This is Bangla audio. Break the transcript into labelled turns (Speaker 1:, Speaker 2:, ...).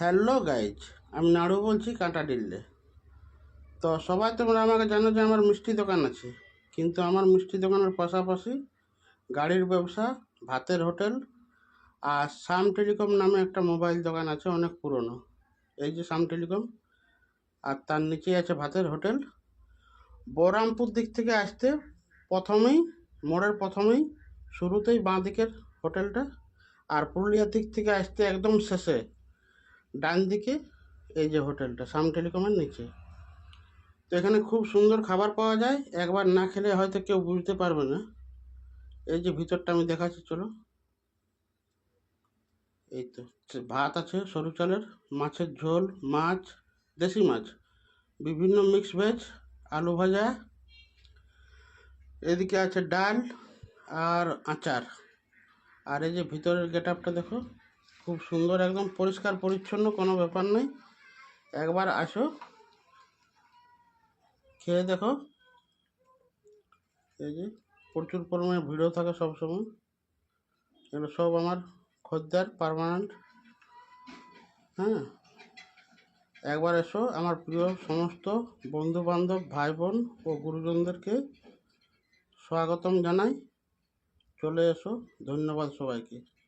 Speaker 1: হ্যালো গাইজ, আমি নাড়ু বলছি কাঁটা ডিল্লে তো সবাই তোমরা আমাকে জানো যে আমার মিষ্টি দোকান আছে, কিন্তু আমার মিষ্টি দোকানের পাশাপাশি গাড়ির ব্যবসা, ভাতের হোটেল আর সাম টেলিকম নামে একটা মোবাইল দোকান আছে অনেক পুরনো। এই যে সাম টেলিকম, আর তার নিচেই আছে ভাতের হোটেল। বহরামপুর দিক থেকে আসতে প্রথমেই, মোড়ের প্রথমেই, শুরুতেই বাঁ দিকের হোটেলটা, আর পুরুলিয়ার দিক থেকে আসতে একদম শেষে ডান দিকে, এই যে হোটেলটা, সাম টেলিকমের নিচে। তো এখানে খুব সুন্দর খাবার পাওয়া যায়। একবার না খেলে হয়তো কেউ বুঝতে পারবে না। এই যে ভিতরটা আমি দেখাচ্ছি, চলো। এই তো ভাত আছে, সরু চালের, মাছের ঝোল, মাছ, দেশি মাছ, বিভিন্ন মিক্স ভেজ আলু ভাজা। এদিকে আছে ডাল আর আচার। আর এই যে ভিতরের গেট আপটা দেখো। খুব সুন্দর, একদম পরিষ্কার, পরিচ্ছন্ন, কোনো ব্যাপার নেই। একবার আসো। খেয়ে দেখো। এই যে, প্রচুর পরিমাণে ভিড়ও থাকে সবসময়। এগুলো সব আমার খদ্দের পার্মানেন্ট হ্যাঁ? একবার এসো, আমার প্রিয় সমস্ত বন্ধু বান্ধব ভাই বোন ও গুরুজনদেরকে স্বাগতম জানাই। চলে এসো, ধন্যবাদ সবাইকে।